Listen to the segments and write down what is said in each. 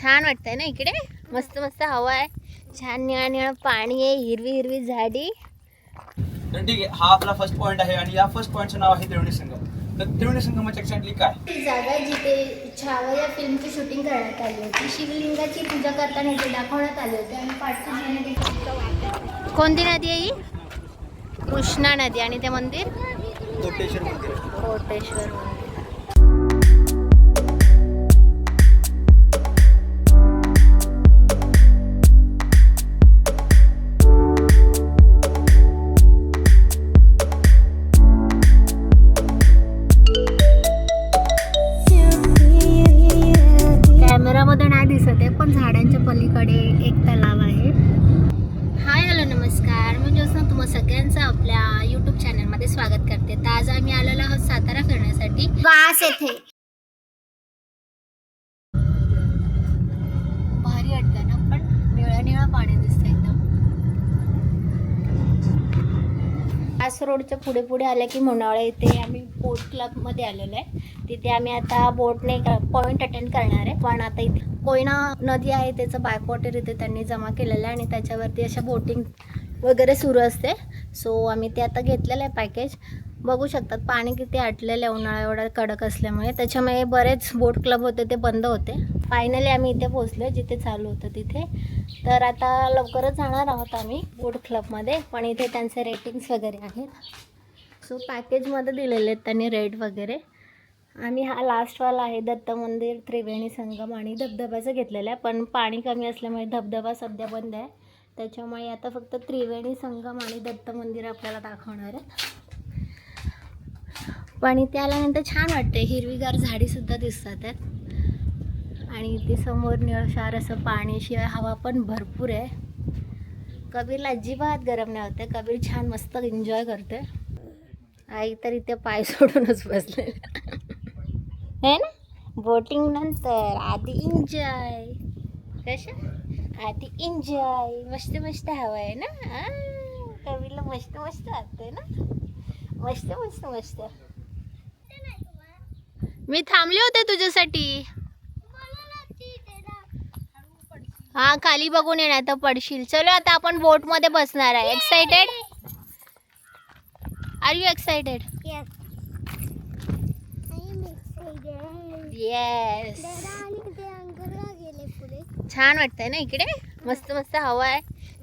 छान वाटतंय ना इकडे? मस्त मस्त हवा आहे. छान निळा निळा पाणी आहे हिरवी हिरवी झाडी. तर ठीक आहे हा आपला फर्स्ट पॉईंट आहे आणि या फर्स्ट पॉईंटचं नाव आहे त्रिवेणी संगम. तर त्रिवेणी संगमाची एक्झॅक्टली काय? ती जागा जिथे छावा या फिल्मची शूटिंग करण्यात आली होती. शिवलिंगाची पूजा करताना इथे दाखवण्यात आली होती आणि पाठची कोणती नदी आहे ही? कृष्णा नदी आणि ते मंदिर? कोटेश्वर मंदिर. कोटेश्वर कास रोडच्या पुढे पुढे आल्या की मुनावळे इथे आम्ही बोट क्लबमध्ये आलेलो आहे. तिथे आम्ही आता बोटने पॉईंट अटेंड करणार आहे. पण आता इथे कोयना नदी आहे त्याचं बायकॉटर इथे त्यांनी जमा केलेलं आहे आणि त्याच्यावरती अशा बोटिंग वगैरे सुरू असते. सो आम्ही ते आता घेतलेलं आहे पॅकेज बघू शकतात. पाणी किती आटलेलं आहे उन्हाळा एवढा कडक असल्यामुळे. त्याच्यामुळे बरेच बोट क्लब होते ते बंद होते. फायनली आम्ही इथे पोहोचलो जिथे चालू होतं तिथे. तर आता लवकरच जाणार आहोत आम्ही बोट क्लबमध्ये पण इथे त्यांचे रेटिंग्स वगैरे आहेत. सो पॅकेजमध्ये दिलेले आहेत त्यांनी रेट वगैरे. आम्ही हा लास्टवाला आहे दत्त मंदिर त्रिवेणी संगम आणि धबधब्याचं घेतलेलं आहे. पण पाणी कमी असल्यामुळे धबधबा सध्या बंद आहे. त्याच्यामुळे आता फक्त त्रिवेणी संगम आणि दत्त मंदिर आपल्याला दाखवणार आहे. पण इथे आल्यानंतर छान वाटते हिरवीगार झाडीसुद्धा दिसतात आहेत. आणि इथे समोर निळशार असं पाण्याशिवाय हवा पण भरपूर आहे. कबीरला अजिबात गरम नाही होते कबीर छान मस्त एन्जॉय करते आई तर इथे पाय सोडूनच बसले है ना? बोटिंग नंतर आधी एन्जॉय कशा? आधी एन्जॉय मस्त मस्त हवा आहे ना? कबीरला मस्त मस्त वाटते ना? मस्त मस्त मस्त. मी थांबले होते तुझ्यासाठी. हा खाली बघून येणार तर पडशील. चलो आता आपण बोटमध्ये बसणार आहे. Excited are you excited yes छान वाटतंय ना इकडे? मस्त मस्त हवा आहे.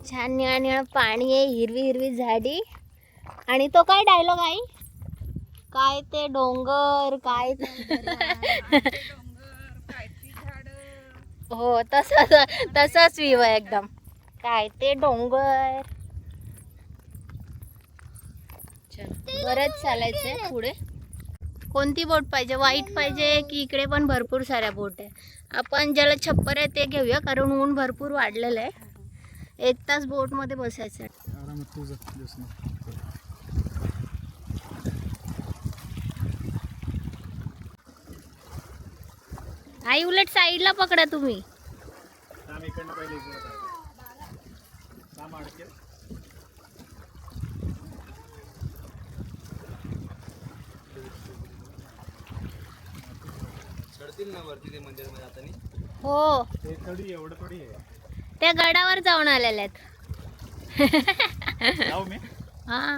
छान निळा निळा पाणी आहे हिरवी हिरवी झाडी. आणि तो काय डायलॉग आहे? काय ते डोंगर काय ते- हो तसंच तसाच आहे एकदम. काय ते डोंगर. चल. बरंच चालायचंय पुढे. कोणती बोट पाहिजे? व्हाईट पाहिजे की इकडे पण भरपूर साऱ्या बोट आहे? आपण ज्याला छप्पर आहे ते घेऊया कारण ऊन भरपूर वाढलेलं आहे. एक तास बोटमध्ये बसायचं आहे आई उलट साईडला पकडा तुम्ही. हो. ते थोडी एवढं थोडी आहे. त्या गडावर जाऊन आलेल्या आहेत. हा.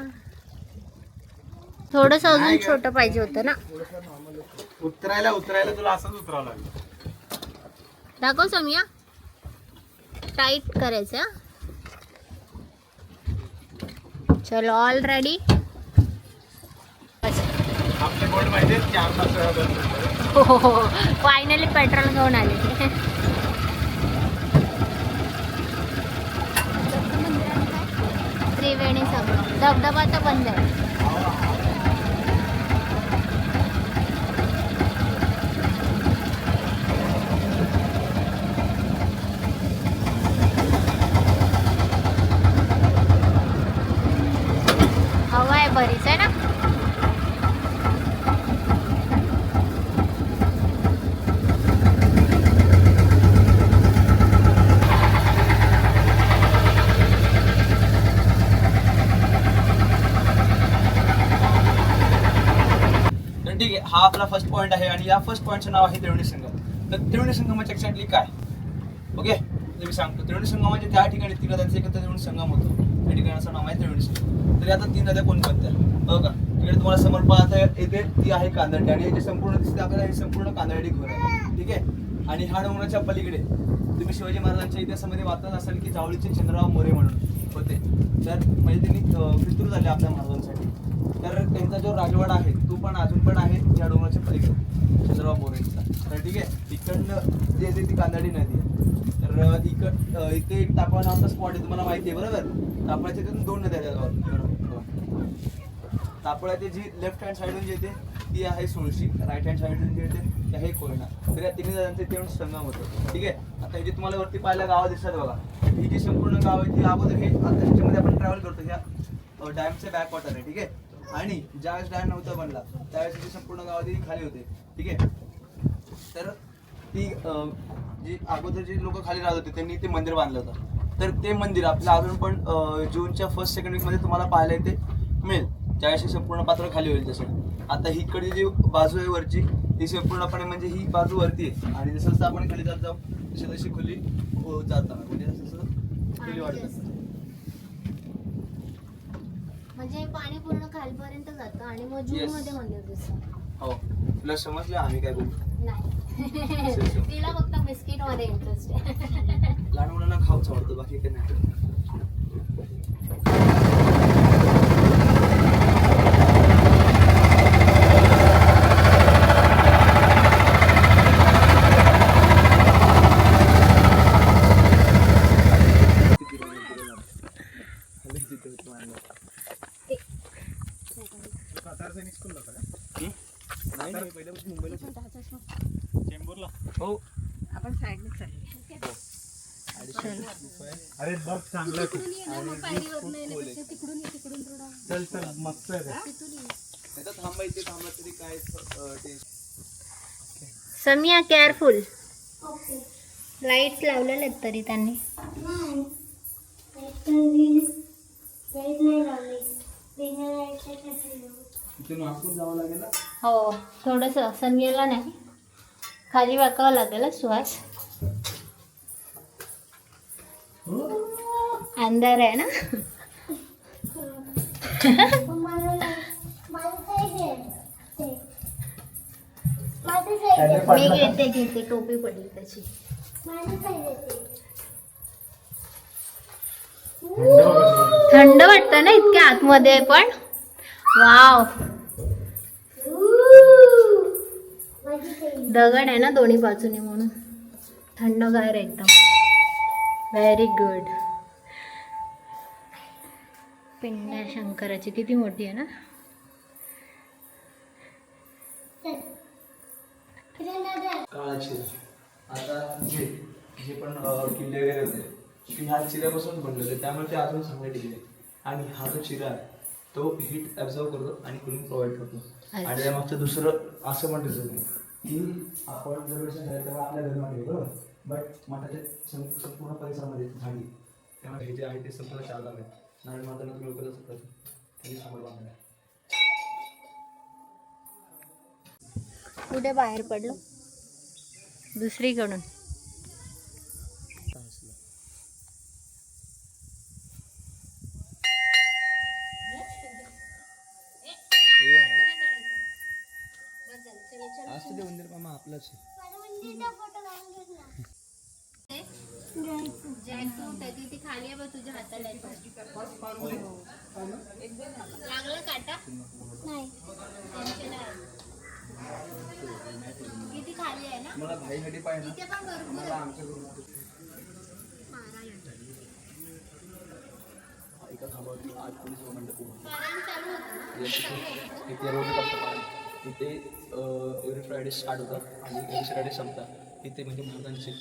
थोडस अजून छोटं पाहिजे होतं ना. उतरायला उतरायला तुला असंच उतरावं लागेल. दाखव सौम्या. टाईट करायचं हा. चलो ऑल रेडी आपले माहिती चार तास. हो फायनली पेट्रोल घेऊन आले. त्रिवेणी सगळं धबधबा तर बंद आहे हवा आहे बरीच आहे ना तर ठीक आहे हा आपला फर्स्ट पॉईंट आहे आणि या फर्स्ट पॉईंटचं नाव आहे त्रिवेणी संगम तर त्रिवेणी संगमाची एक्झॅक्टली काय? ओके तर मी सांगतो त्रिवेणी संगम म्हणजे त्या ठिकाणी तीन नद्यांचा एकत्र त्रिवेणी संगम होतो. त्या ठिकाणाचं नाव आहे त्रिवेणी संगम तरी आता तीन नद्या कोण कोणत्या हो का तिकडे तुम्हाला समोर पाहता येते ती आहे कांदर्डी आणि याची जे संपूर्ण दिसते आपल्याला हे संपूर्ण कांदर्डी घर आहे. ठीक आहे? आणि हा डोंगराच्या पलीकडे तुम्ही शिवाजी महाराजांच्या इतिहासामध्ये वाचत असाल की जावळीचे चंद्रराव मोरे म्हणून होते. तर म्हणजे त्यांनी पितृ झाले आपल्या महाराजांसाठी. तर त्यांचा जो राजवाडा आहे तो पण अजून पण आहे या डोंगराच्या पलीकडे चंद्रराव मोरेंचा. तर ठीक आहे तिकडनं जे येते ती कांदडी नदी आहे. तर इकड इथे एक तापा नावाचा स्पॉट आहे तुम्हाला माहिती आहे बरोबर? तापळाच्या तिथून दोन नद्या आहेत तापळाची जी लेफ्ट हँड साईडून जी येते ती आहे सुळशी. राईट हँड साईडून जी येते ती आहे कोयना तर या तिन्ही नद्यांचे तेवढं संगम होतो. ठीक आहे? आता जे तुम्हाला वरती पाहायला गावं दिसतात बघा. ही जी संपूर्ण गाव आहे ती अगोदर हे आता ह्याच्यामध्ये आपण ट्रॅव्हल करतो. ह्या डॅमचे बॅक वॉटर आहे. ठीक आहे? आणि ज्यावेळेस डॅम नव्हता बनला त्यावेळेस ही संपूर्ण गावातही खाली होते. ठीक आहे? तर ती जी अगोदर जे लोक खाली राहत होते त्यांनी ते मंदिर बांधलं होतं. तर ते मंदिर आपलं अजून पण जूनच्या फर्स्ट सेकंड वीकमध्ये तुम्हाला पाहायला येते मिळेल. ज्यावेळेस संपूर्ण पात्र खाली होईल तसं. आता ही जी बाजू आहे वरची ती संपूर्णपणे म्हणजे ही बाजू वरती आहे. आणि जसं जसं आपण खाली जात जाऊ तशी तशी खुली होत जाताना म्हणजे जसं खुली वाढत जातं. म्हणजे पाणी पूर्ण खालपर्यंत जातं आणि मग जून Yes. मध्ये मंदिर दिसतं हो. तुला समजलं आम्ही काय बोलतो नाही. तिला फक्त बिस्किटमध्ये इंटरेस्ट आहे. लहान मुलांना खाऊच आवडतो बाकी काही नाही हो आपण साईडने चालले अरे बघ चांगलं आहे. तिकडून ये, तिकडून थोडा. चल चल मस्त आहे थांबायचे तरी काय समिया केअरफुल लाईट्स लावलेले आहेत तरी त्यांनी. हो थोडस समियाला नाही. खाली वाकावं लागेल हं, सुहास अंधार आहे ना? मी घेते घेते टोपी पडली त्याची. थंड वाटतं ना इतक्या आतमध्ये पण? वाव. दगड आहे ना दोन्ही बाजूने म्हणून. थंडगार आहे एकदम. व्हेरी गुड पिंड्या शंकराची किती मोठी आहे ना? काळा चिरा आता जे जे पण अं, किल्ले वगैरे होते ते ह्या चिऱ्यापासून बनलेले त्यामुळे ते अजून चांगले टिकले आणि हा जो चिरा आहे तो हीट ॲब्झॉर्व करतो आणि कुलिंग प्रोव्हाइड करतो. आणि त्यामागचं दुसरं असं म्हणतो तुम्ही की आपण जर व्यसन झालं तेव्हा आपल्या घरमध्ये बरोबर बट मठाच्या संपूर्ण परिसरामध्ये झाडी त्यामुळे हे जे आहे ते संपूर्ण चालणार आहे नारायण माताला तुम्ही ओळखत असतात त्यांनी समोर बांधलं कुठे बाहेर पडलो? दुसरीकडून. मामा आपलंच जॅकफ्रूट आहे ती खाली आहे तुझ्या हाताला लागलं काटा? नाही. किती खाली आहे ना? मला भाईसाठी पाहिजे तिथे पण भरपूर आज पोलीस एव्हरी फ्रायडे स्टार्ट होतात आणि एव्हरी फ्रायडे संपतात. इथे म्हणजे भारतांचे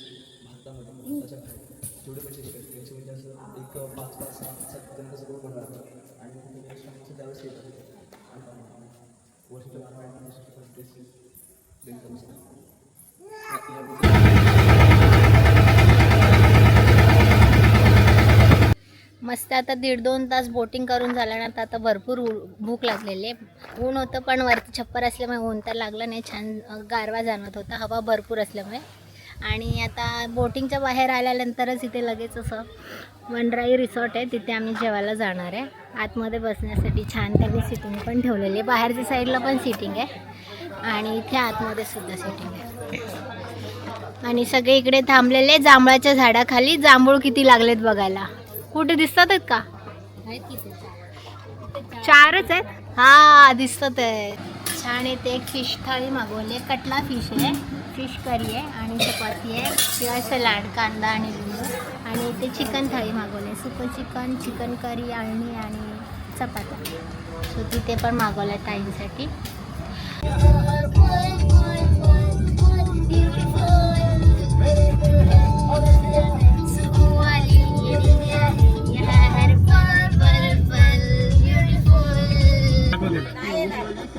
भारतामध्ये भारताच्या बाहेर जेवढे पैसे शिकायचे त्यांचे म्हणजे असं एक पाच पाच सहा सात पर्यंत सगळं बनवलं जातं आणि मग त्यावेळेस येतात वर्ष मस्त आता दीड दोन तास बोटिंग करून झाल्यानंतर आता भरपूर भूक लागलेली आहे. ऊन होतं पण वरती छप्पर असल्यामुळे ऊन तर लागलं नाही. छान गारवा जाणवत होता. हवा भरपूर असल्यामुळे. आणि आता बोटिंगच्या बाहेर आल्यानंतरच इथे लगेच असं वनराई रिसॉर्ट आहे तिथे आम्ही जेवायला जाणार आहे. आतमध्ये बसण्यासाठी छान त्यांनी सिटिंग पण ठेवलेली आहे. बाहेरच्या साईडला पण सिटिंग आहे आणि इथे आतमध्ये सुद्धा सिटिंग आहे. आणि सगळे इकडे थांबलेले जांभळाच्या झाडाखाली. जांभूळ किती लागलेत बघायला. कुठे दिसतात आहेत का? चारच आहेत? हा दिसतात आहे छान इथे एक फिश थाळी मागवली कटला फिश आहे. फिश करी आहे आणि चपाती आहे. शिवाय सलाड कांदा आणि लिंबू. आणि इथे चिकन थाळी मागवली सुकं चिकन चिकन करी आणि आणि चपात्या सो तिथे पण मागवलं आहे ताईंसाठी.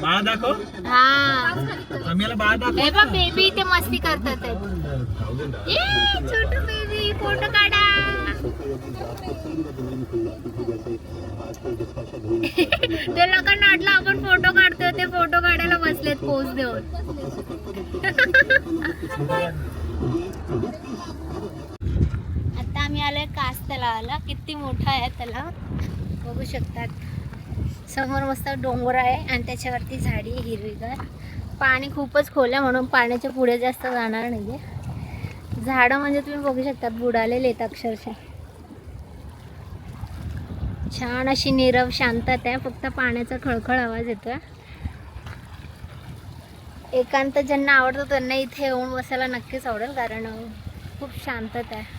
बाळा दाखव. हा. आम्हाला बाळा दाखव. हे बघ बेबी इथे मस्ती करतात. आहेत. ये छोटू बेबी फोटो काढा. ते लोकांना वाटलं आपण फोटो काढतोय ते फोटो काढायला बसलेत पोज देऊन. आता आम्ही आलोय कास तलावाला. किती मोठा आहे तलाव? बघू शकतात. समोर मस्त डोंगर आहे आणि त्याच्यावरती झाडी आहे हिरवीगार. पाणी खूपच खोल आहे म्हणून पाण्याच्या पुढे जास्त जाणार नाही आहे झाडं म्हणजे तुम्ही बघू शकता बुडालेले आहेत अक्षरशः. छान अशी नीरव शांतता आहे फक्त पाण्याचा खळखळ आवाज येतो एकांत ज्यांना आवडतं त्यांना इथे येऊन बसायला नक्कीच आवडेल कारण खूप शांतता आहे.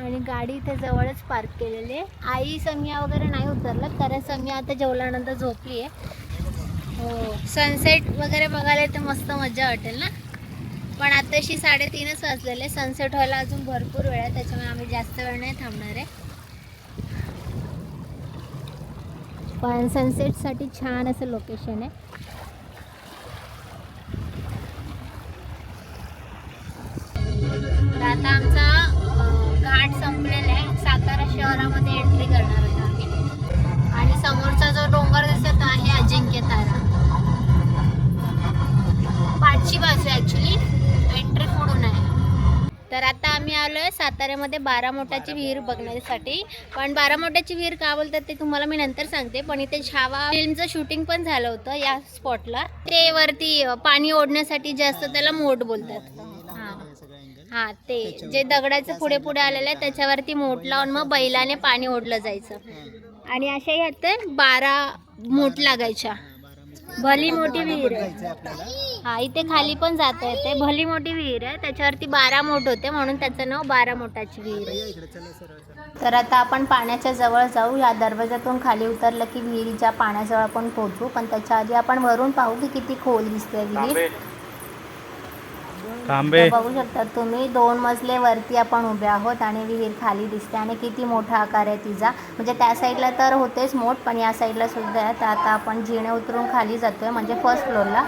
आणि गाडी इथे जवळच पार्क केलेली आहे. आई समिया वगैरे नाही उतरलं कारण समिया आता जेवल्यानंतर झोपली आहे हो सनसेट वगैरे बघायला तर मस्त मजा वाटेल ना? पण आताशी साडेतीनच वाजलेले सनसेट व्हायला अजून भरपूर वेळ आहे त्याच्यामुळे आम्ही जास्त वेळ नाही थांबणार आहे. पण सनसेटसाठी छान असं लोकेशन आहे. आता आमचा शहरामध्ये एंट्री करणार होतो आम्ही. आणि समोरचा जो डोंगर दिसत आहे अजिंक्य तारा. पाचची बाजू ॲक्च्युली एंट्री फोडून आहे. तर आता आम्ही आलोय साताऱ्यामध्ये बारामोटाची विहीर बघण्यासाठी. पण बारामोटाची विहीर का बोलतात ते तुम्हाला मी नंतर सांगते. पण इथे छावा फिल्मचं शूटिंग पण झालं होतं या स्पॉटला ते वरती पाणी ओढण्यासाठी जे असतं त्याला मोठ बोलतात. हां ते जे दगडाचं पुढे पुढे आलेलं आहे त्याच्यावरती मोठ लावून मग बैलाने पाणी ओढलं जायचं. आणि अशा ह्यात बारा मोठ लागायच्या. भली मोठी विहीर आहे. हा इथे खाली पण जाता येते. भली मोठी विहीर आहे. त्याच्यावरती बारा मोठ होते म्हणून त्याचं नाव बारा मोठाची विहीर आहे. तर आता आपण पाण्याच्या जवळ जाऊ. या दरवाजातून खाली उतरलं की विहिरीच्या पाण्याजवळ आपण पोहोचू. पण त्याच्या आधी आपण वरून पाहू की किती खोल दिसते विहीर. तांबे. तर बघू शकता तुम्ही दोन मजले वरती आपण उभे आहोत आणि विहीर खाली दिसते आणि किती मोठा आकार आहे तिचा. म्हणजे त्या साईडला तर होतेच मोठ पण या साईडला सुद्धा आहे. तर आता आपण जिणे उतरून खाली जातोय म्हणजे फर्स्ट फ्लोअरला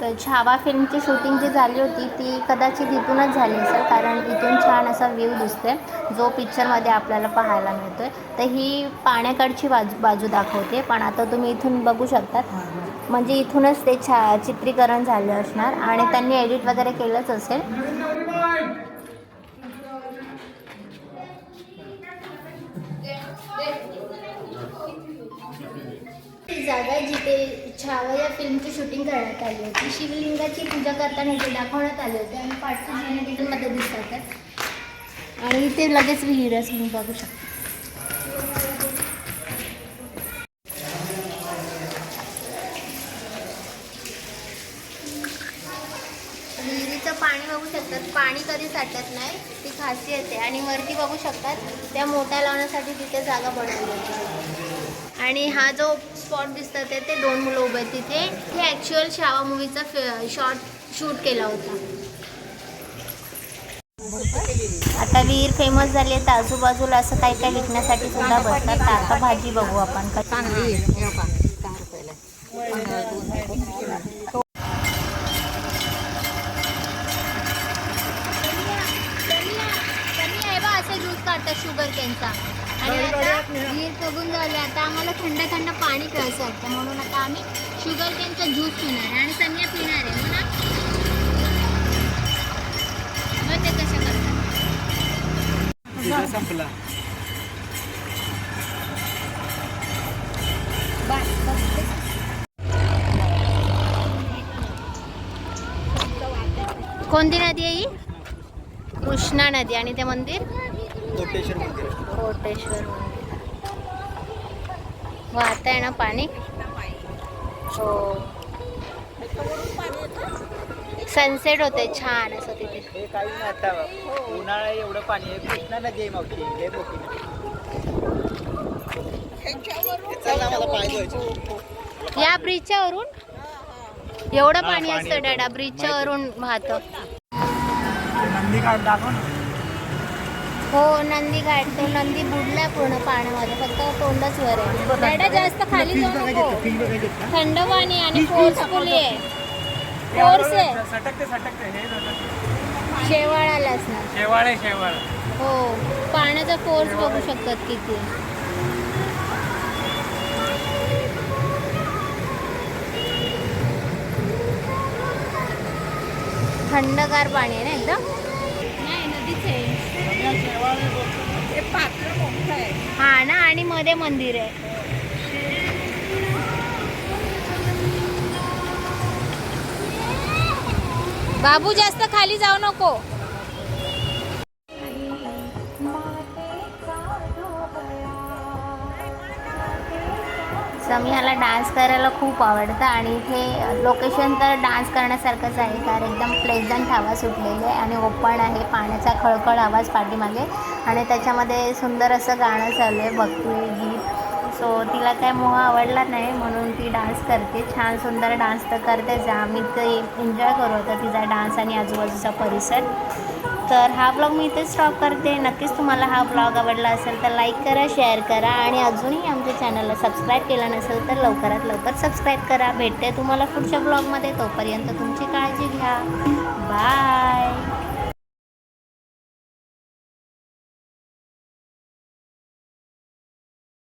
तर छावा फिल्मची शूटिंग जी झाली होती ती कदाचित इथूनच झाली असेल कारण इथून छान असा व्ह्यू आहे जो पिक्चरमध्ये आपल्याला पाहायला मिळतो आहे तर ही पाण्याकडची बाजू बाजू दाखवते पण आता तुम्ही इथून बघू शकतात म्हणजे इथूनच ते छा चित्रीकरण झालं असणार आणि त्यांनी एडिट वगैरे केलंच असेल. जागा जिथे छावा या फिल्मची शूटिंग करण्यात आली होती. शिवलिंगाची पूजा करताना इथे दाखवण्यात आले होते आणि पाठची जिने मदत दिसतात आणि इथे लगेच विहीरच तुम्ही बघू शकतो. विहिरीचं पाणी बघू शकतात. पाणी कधी साठत नाही ती खासियत आहे आणि वरती बघू शकतात त्या मोठ्या लावण्यासाठी तिथे जागा बनवली होती. आणि हा जो स्पॉट दिसतात आहे ते दोन मुलं उभे आहेत तिथे. हे ॲक्च्युअल शावा मूवीचा शॉर्ट शूट केला होता. आता विहीर फेमस झाली आहे तर आजूबाजूला असं काही काही विकण्यासाठी सुद्धा बसतात. तर आता भाजी बघू आपण. चांगली असं ज्यूस काढतात शुगर कॅनचा आणि आता विहीर बघून झाले. आता आम्हाला थंड थंड पाणी प्यायचं वाटतं म्हणून आता आम्ही शुगर केनचा ज्यूस पिणार आहे. आणि सन्या पिणार आहे. मग ते कसं करतात? संपला. कोणती नदी आहे ही? कृष्णा नदी आणि ते मंदिर? कोटेश्वर मंदिर? कोटेश्वर मंदिर. वाहत आहे ना पाणी? हो. सनसेट होते छान असं तिथे. हे काही नाही आता. उन्हाळा एवढं पाणी आहे. कृष्णा नदी आहे मावशी. पाय धुवायचे. या ब्रिजच्या वरून एवढं हा, पाणी पाणी असतं. डॅडा. ब्रिजच्या वरून वाहतं नंदी घाट दाखव ना. हो नंदी घाट तो नंदी बुडलाय पूर्ण पाण्यामध्ये फक्त तोंडच वर आहे. डॅडा जास्त खाली जाऊ नको. थंड पाणी आणि फोर्सफुली आहे. फोर्स आहे. सटकते सटकते सटकते. शेवाळालाच ना. शेवाळ आहे शेवाळ. हो पाण्याचा फोर्स बघू शकतात किती. थंडगार पाणी आहे ना एकदम? आणि मध्ये मंदिर आहे. बाबू जास्त खाली जाऊ नको. मला डान्स करायला खूप आवडतं आणि इथे लोकेशन तर डान्स करण्यासारखंच आहे कारण एकदम प्लेझंट हवा सुटलेली आहे आणि ओपन आहे पाण्याचा खळखळ आवाज पाठीमागे आणि त्याच्यामध्ये सुंदर असं गाणं चालू आहे भक्ती गीत. सो तिला काय मोह आवडला नाही म्हणून ती डान्स करते. छान सुंदर डान्स तर करतेच आम्ही ते एन्जॉय करू होतं तिचा डान्स आणि आजूबाजूचा परिसर. तर हा ब्लॉग मी इथेच स्टॉप करते. नक्कीच तुम्हाला हा ब्लॉग आवडला असेल तर लाईक करा शेअर करा आणि अजूनही आमच्या चॅनलला सबस्क्राईब केला नसेल तर लवकरात लवकर सबस्क्राईब करा. भेटते तुम्हाला पुढच्या ब्लॉगमध्ये तोपर्यंत तुमची काळजी घ्या. बाय